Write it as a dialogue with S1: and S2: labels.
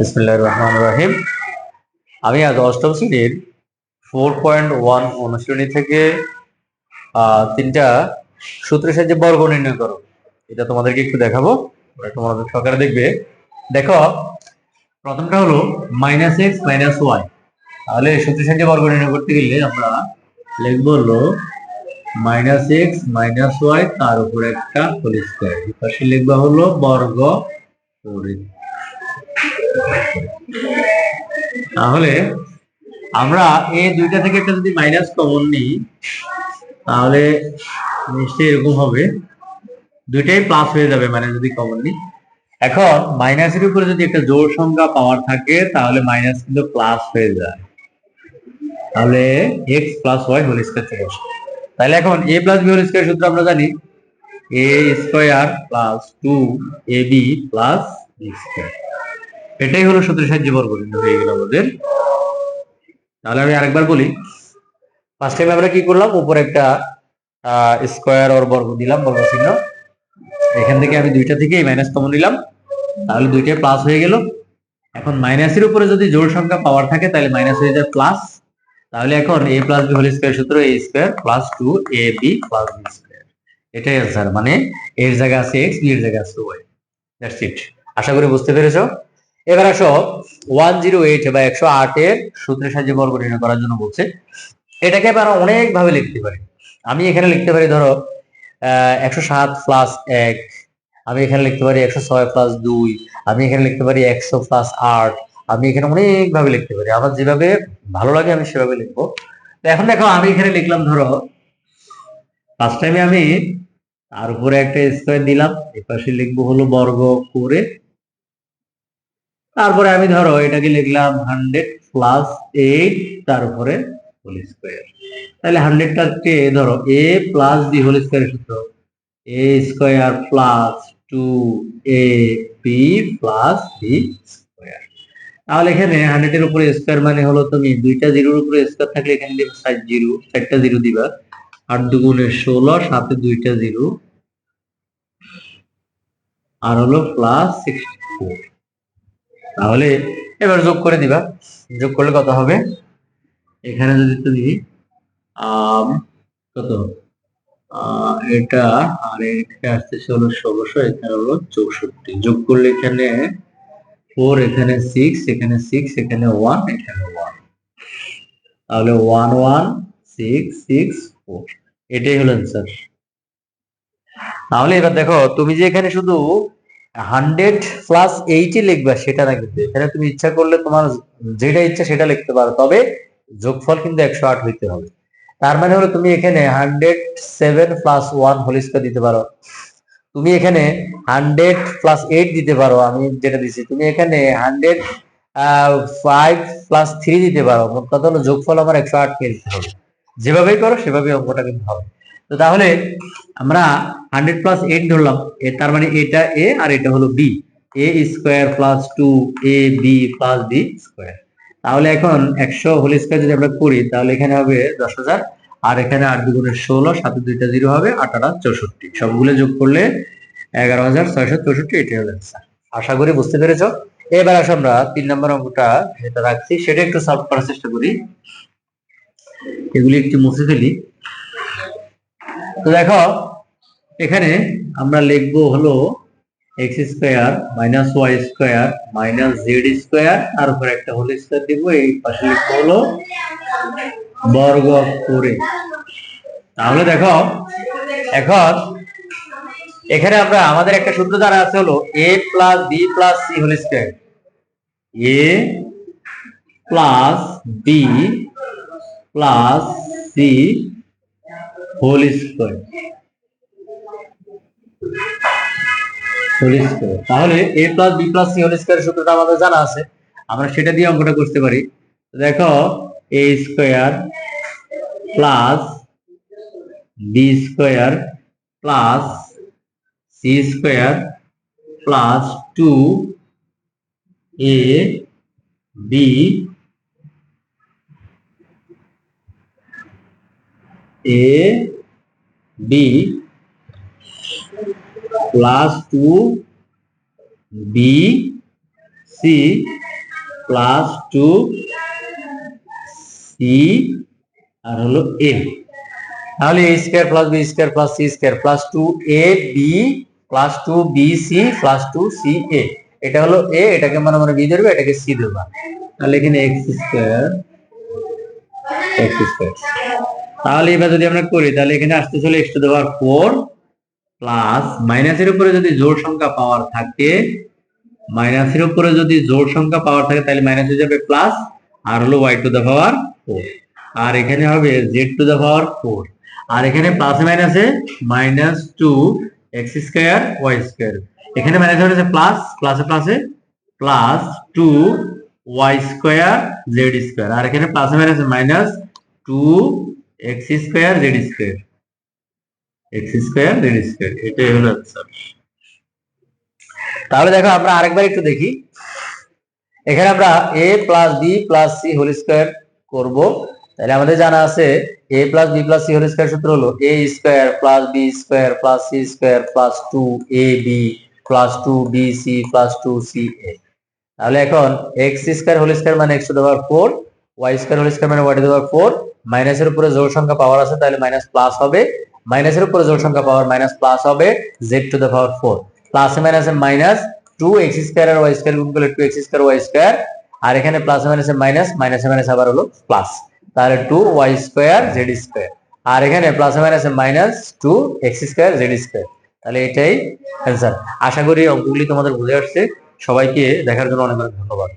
S1: বিসমুল্লাহ রহমান রহিম। আমি আজ অষ্টম শ্রেণির ফোর পয়েন্ট ওয়ান অনুশ্রেণী থেকে তিনটা সূত্রের সাহায্যে বর্গ নির্ণয় করো। এটা তোমাদেরকে একটু দেখাবো একটু মনোযোগ দেখবে। দেখো, প্রথমটা হলো মাইনাস এক্স মাইনাস ওয়াই তাহলে সূত্রের সাহায্যে বর্গ নির্ণয় করতে গেলে আমরা লিখব হলো মাইনাস এক্স মাইনাস ওয়াই তার উপর একটা হোল স্কোয়ার পাশে লিখবা হলো বর্গ তাহলে আমরা এই দুইটা থেকে একটা যদি মাইনাস কমন নিই, তাহলে নিশ্চয়ই এরকম হবে। দুইটাই প্লাস হয়ে যাবে মানে যদি কমন নিই। এখন মাইনাসের উপরে যদি একটা জোড় সংখ্যা পাওয়ার থাকে, তাহলে মাইনাস কিন্তু প্লাস হয়ে যায়। তাহলে X plus Y whole square চলে আসে। তাহলে এখন A plus B whole square সূত্র আমরা জানি A square plus two A B plus এটাই হলো সূত্রের সাহায্যে বর্গ নির্ণয় হয়ে গেল আমাদের। তাহলে আমি আরেকবার বলি ফার্স্ট টাইম আমরা কি করলাম? উপরে একটা স্কোয়ার ওর বর্গ দিলাম, বর্গ চিহ্ন। এখান থেকে আমি দুইটা থেকে মাইনাস কমন নিলাম। তাহলে দুইটাই প্লাস হয়ে গেল। এখন মাইনাসের উপরে যদি জোড় সংখ্যা পাওয়ার থাকে, তাহলে মাইনাস হয়ে যায় প্লাস তাহলে এখন A plus B whole square সূত্র A square plus two A B plus B square এটাই অ্যান্সার মানে এর জায়গায় আছে এক্স বি এর জায়গায় আছে ওয়াই দ্যাটস ইট আশা করি বুঝতে পেরেছ? এবার আসো ওয়ান জিরো এইট বা একশো আটের সূত্রের সাহায্যে বর্গ নির্ণয় করার জন্য বলছে। এটাকে আবার অনেক ভাবে লিখতে পারি। আমি এখানে লিখতে পারি, ধরো একশো সাত প্লাস এক, আমি এখানে লিখতে পারি একশো ছয় প্লাস দুই, আমি এখানে লিখতে পারি একশো প্লাস আট, আমি এখানে অনেক ভাবে লিখতে পারি। আমার যেভাবে ভালো লাগে আমি সেভাবে লিখব। এখন দেখো, আমি এখানে লিখলাম, ধরো ফার্স্ট টাইমে আমি তার উপরে একটা স্কোয়ার দিলাম, এপাশে লিখব হলো বর্গ করে তারপরে আমি ধরো এটাকে লিখলাম হান্ড্রেড প্লাস এইট তারপরে হোল স্কোয়ার তাহলে হান্ড্রেডটাকে ধরো A plus D whole square সূত্র। A square plus two A B plus B square তাহলে এখানে হান্ড্রেডের উপরে স্কোয়ার মানে হলো তুমি দুইটা জিরোর উপরে স্কোয়ার থাকলে এখানে দিবে সাত জিরো চারটা জিরো দিবা। আট দুগুণে ষোলো, সাথে দুইটা জিরো আর হলো প্লাস সিক্সটি ফোর তাহলে এবার যোগ করে দিবা। যোগ করলে কত হবে? এখানে যদি তুমি কত? এটা আর এখানে আসতেছে হলো ষোলোশো, এখানে হলো চৌষট্টি। যোগ করলে এখানে ফোর এখানে সিক্স এখানে সিক্স এখানে ওয়ান এখানে ওয়ান তাহলে one one six six four এটাই হলো অ্যান্সার তাহলে এবার দেখো, তুমি যে এখানে শুধু হান্ড্রেড প্লাস এইটই লিখবা, সেটা না কিন্তু। এখানে তুমি ইচ্ছা করলে তোমার যেটা ইচ্ছা সেটা লিখতে পারো, তবে যোগফল কিন্তু একশো আট হইতে হবে। তার মানে হলো তুমি এখানে hundred seven plus one whole square দিতে পারো। তুমি এখানে হান্ড্রেড প্লাস এইট দিতে পারো, আমি যেটা দিছি। তুমি এখানে হান্ড্রেড ফাইভ প্লাস থ্রি দিতে পারো। মোট কথা হলো যোগফল আমার একশো আট কে দিতে হবে। যেভাবেই করো, সেভাবেই অঙ্কটা কিন্তু হবে। তো তাহলে আমরা হান্ড্রেড প্লাস এইট ধরলাম। এ তার মানে এটা এ আর এটা হলো B. A square plus two A, B plus B square তাহলে এখন একশো হোল স্কোয়ার যদি আমরা করি, তাহলে এখানে হবে দশ হাজার। আর এখানে আট দুগুণের ষোলো সাথে দুইটা জিরো হবে আট আট চৌষট্টি। সবগুলো যোগ করলে এগারো হাজার ছয়শো চৌষট্টি হলো অ্যান্সার আশা করি বুঝতে পেরেছ? এবার আসো আমরা তিন নম্বর অঙ্কটা রাখছি। সেটা একটু সলভ করার চেষ্টা করি। এগুলি একটু মুছে ফেলি। তো দেখো, এখানে আমরা লিখব হলো X square minus Y square minus Z square তার উপর একটা হোল স্কোয়ার দিব, এই পাশে লিখব হলো বর্গ করে। তাহলে দেখো, এখন এখানে আমরা, আমাদের একটা সূত্র দ্বারা আছে হলো A plus B plus C whole square A plus B plus C whole square whole square তাহলে A plus B plus C whole square সূত্রটা আমাদের জানা আছে। আমরা সেটা দিয়ে অঙ্কটা করতে পারি। দেখো A square plus B square plus C square plus two A B A B plus two B C plus two C আর হলো এ তাহলে A square plus B square plus C square plus two A B plus two B C plus two C A এটা হলো এ এটাকে মানে মানে B ধরবে, এটাকে C ধরবা। তাহলে এখানে এক্স স্কোয়ার এক্স স্কোয়ার তাহলে এবার যদি আমরা করি, তাহলে এখানে আসতে চলে X to the power four plus মাইনাসের উপরে যদি জোড় সংখ্যা পাওয়ার থাকে মাইনাসের উপরে যদি জোড় সংখ্যা পাওয়ার থাকে, তাহলে মাইনাস হয়ে যাবে প্লাস আর হলো Y to the power four আর এখানে হবে Z to the power four আর এখানে প্লাসে মাইনাসে minus two X square Y square এখানে মাইনাস মাইনাসে প্লাস প্লাসে প্লাসে plus two Y square Z square আর এখানে প্লাসে মাইনাসে minus two X square Z square X square Z square এটাই হলো অ্যান্সার তাহলে দেখো আমরা আরেকবার একটু দেখি। এখানে আমরা A plus B plus C whole square করব। তাহলে আমাদের জানা আছে A plus B plus C whole square সূত্র হলো A square plus B square plus C square plus two A B plus two B C plus two C A তাহলে এখন X square whole square মানে X to the power four Y square whole square মানে Y to the power four মাইনাসের উপরে জোড় সংখ্যা পাওয়ার আছে, তাহলে মাইনাস প্লাস হবে। মাইনাসের উপরে জোড় সংখ্যা পাওয়ার মাইনাস প্লাস হবে Z to the power four প্লাসে মাইনাসে মাইনাস টু এক্স স্কোয়ার আর ওয়াই স্কোয়ার গুণ করলে two X square Y square আর এখানে প্লাসে মাইনাসে মাইনাস মাইনাসে মাইনাস আবার হলো প্লাস তাহলে two Y square Z square আর এখানে প্লাসে মাইনাসে minus two X square Z square তাহলে এটাই অ্যান্সার আশা করি অঙ্কগুলি তোমাদের বুঝে আসছে। সবাইকে দেখার জন্য অনেক অনেক ধন্যবাদ।